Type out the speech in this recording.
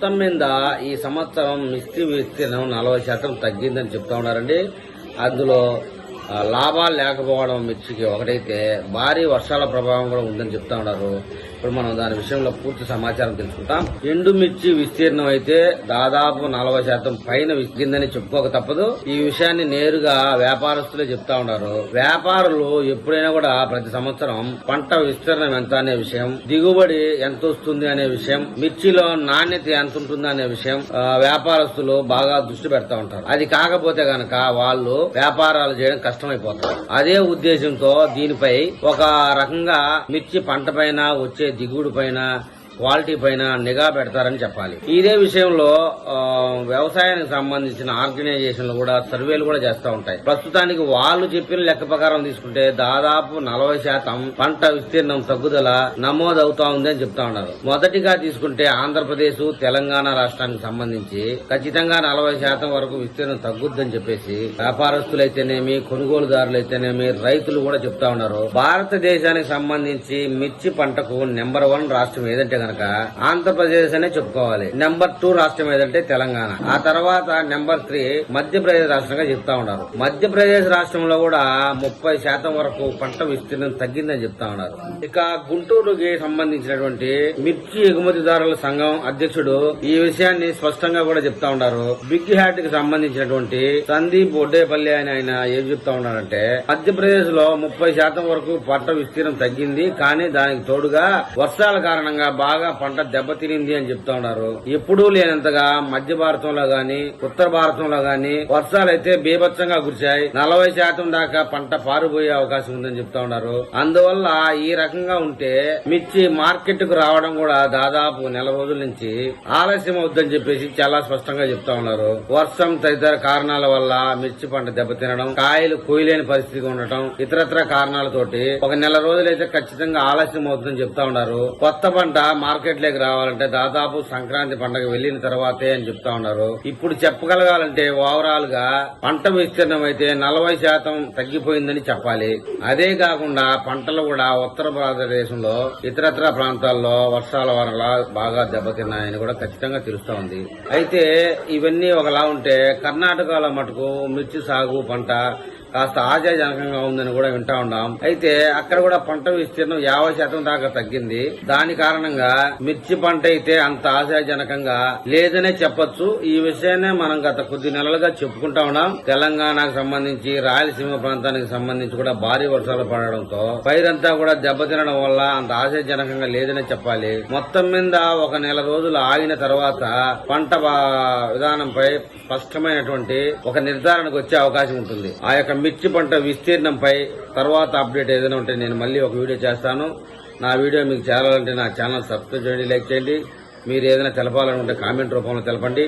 మొత్తం మీద ఈ సంవత్సరం మిస్త్రీ విస్తీర్ణం నలభై శాతం తగ్గిందని చెప్తా ఉన్నారండి. అందులో లాభాలు లేకపోవడం మిర్చికి ఒకటైతే భారీ వర్షాల ప్రభావం కూడా ఉందని చెప్తా ఉన్నారు. ఇప్పుడు మనం దాని విషయంలో పూర్తి సమాచారం తెలుసుకుంటాం. ఎండుమిర్చి విస్తీర్ణం అయితే దాదాపు నలభై శాతం పైన విసిగిందని చెప్పుకోక తప్పదు. ఈ విషయాన్ని నేరుగా వ్యాపారస్తులే చెప్తా ఉన్నారు. వ్యాపారులు ఎప్పుడైనా కూడా ప్రతి సంవత్సరం పంట విస్తీర్ణం ఎంత అనే విషయం దిగుబడి ఎంత వస్తుంది అనే విషయం మిర్చిలో నాణ్యత ఎంత ఉంటుంది అనే విషయం వ్యాపారస్తులు బాగా దృష్టి పెడతా ఉంటారు. అది కాకపోతే గనక వాళ్ళు వ్యాపారాలు చేయడం కష్టమైపోతారు. అదే ఉద్దేశంతో దీనిపై ఒక రకంగా మిర్చి పంట పైన వచ్చే దిగుడు పైన క్వాలిటీ పైన నిఘా పెడతారని చెప్పాలి. ఇదే విషయంలో వ్యవసాయానికి సంబంధించిన ఆర్గనైజేషన్లు కూడా సర్వేలు కూడా చేస్తూ ఉంటాయి. ప్రస్తుతానికి వాళ్ళు చెప్పిన లెక్క ప్రకారం తీసుకుంటే దాదాపు నలభై శాతం పంట విస్తీర్ణం తగ్గుదల నమోదవుతా ఉంది అని చెప్తా ఉన్నారు. మొదటిగా తీసుకుంటే ఆంధ్రప్రదేశ్ తెలంగాణ రాష్ట్రానికి సంబంధించి ఖచ్చితంగా నలభై శాతం వరకు విస్తీర్ణం తగ్గుద్దని చెప్పేసి వ్యాపారస్తులైతేనేమి కొనుగోలుదారులైతేనేమి రైతులు కూడా చెప్తా ఉన్నారు. భారతదేశానికి సంబంధించి మిర్చి పంటకు నెంబర్ వన్ రాష్ట్రం ఏదంటే కనుక ఆంధ్రప్రదేశ్ అనే చెప్పుకోవాలి. నెంబర్ టూ రాష్ట్రం ఏదంటే తెలంగాణ. ఆ తర్వాత నెంబర్ త్రీ మధ్యప్రదేశ్ రాష్ట్రంగా చెప్తా ఉన్నారు. మధ్యప్రదేశ్ రాష్ట్రంలో కూడా ముప్పై శాతం వరకు పంట విస్తీర్ణం తగ్గిందని చెప్తా ఉన్నారు. ఇక గుంటూరుకి సంబంధించినటువంటి మిర్చి ఎగుమతిదారుల సంఘం అధ్యక్షుడు ఈ విషయాన్ని స్పష్టంగా కూడా చెప్తా ఉన్నారు. బిగ్ హ్యాట్కి సంబంధించినటువంటి సందీప్ ఒడ్డేపల్లి అని ఆయన ఏం చెప్తా ఉన్నారంటే మధ్యప్రదేశ్లో ముప్పై శాతం వరకు పంట విస్తీర్ణం తగ్గింది కానీ దానికి తోడుగా వర్షాల కారణంగా బాగా పంట దెబ్బతినింది అని చెప్తా ఉన్నారు. ఎప్పుడూ లేనంతగా మధ్య భారతంలో గాని ఉత్తర భారతంలో గాని అయితే బీభత్సంగా కురిశాయి. నలభై శాతం దాకా పంట పారిపోయే అవకాశం ఉందని చెప్తా ఉన్నారు. అందువల్ల ఈ రకంగా ఉంటే మిర్చి మార్కెట్కు రావడం కూడా దాదాపు నెల రోజుల నుంచి ఆలస్యం అవుద్దని చెప్పేసి చాలా స్పష్టంగా చెప్తా ఉన్నారు. వర్షం తదితర కారణాల వల్ల మిర్చి పంట దెబ్బతినడం కాయలు కోయలేని పరిస్థితి ఉండటం ఇతరత్ర కారణాలతోటి ఒక నెల రోజులైతే ఖచ్చితంగా ఆలస్యం అవుతుందని చెప్తా ఉన్నారు. కొత్త పంట మార్కెట్లోకి రావాలంటే దాదాపు సంక్రాంతి పండగ వెళ్ళిన తర్వాతే అని చెప్తా ఉన్నారు. ఇప్పుడు చెప్పగలగాలంటే ఓవరాల్గా పంట విస్తీర్ణం అయితే నలభై శాతం తగ్గిపోయిందని చెప్పాలి. అదే కాకుండా పంటలు కూడా ఉత్తర భారతదేశంలో ఇతరత్ర ప్రాంతాల్లో వర్షాల వల్ల బాగా దెబ్బతిన్నాయని కూడా ఖచ్చితంగా తెలుస్తా ఉంది. అయితే ఇవన్నీ ఒకలా ఉంటే కర్ణాటకలో మటుకు మిర్చి సాగు పంట కాస్త ఆశాజనకంగా ఉందని కూడా వింటా ఉన్నాం. అయితే అక్కడ కూడా పంట విస్తీర్ణం యాభై శాతం దాకా తగ్గింది. దాని కారణంగా మిర్చి పంట అయితే అంత ఆశాజనకంగా లేదనే చెప్పొచ్చు. ఈ విషయాన్ని మనం గత కొద్ది నెలలుగా చెప్పుకుంటా ఉన్నాం. తెలంగాణకు సంబంధించి రాయలసీమ ప్రాంతానికి సంబంధించి కూడా భారీ వర్షాలు పడడంతో పైరంతా కూడా దెబ్బతినడం వల్ల అంత ఆశాజనకంగా లేదనే చెప్పాలి. మొత్తం మీద ఒక నెల రోజులు ఆగిన తర్వాత పంట విధానంపై స్పష్టమైనటువంటి ఒక నిర్ధారణకు వచ్చే అవకాశం ఉంటుంది. ఆ యొక్క మిర్చి పంట విస్తీర్ణంపై తర్వాత అప్డేట్ ఏదైనా ఉంటే నేను మళ్ళీ ఒక వీడియో చేస్తాను. నా వీడియో మీకు చేరాలంటే నా ఛానల్ సబ్స్క్రైబ్ చేయండి లైక్ చేయండి. మీరు ఏదైనా తెలపాలనుకుంటే కామెంట్ రూపంలో తెలపండి.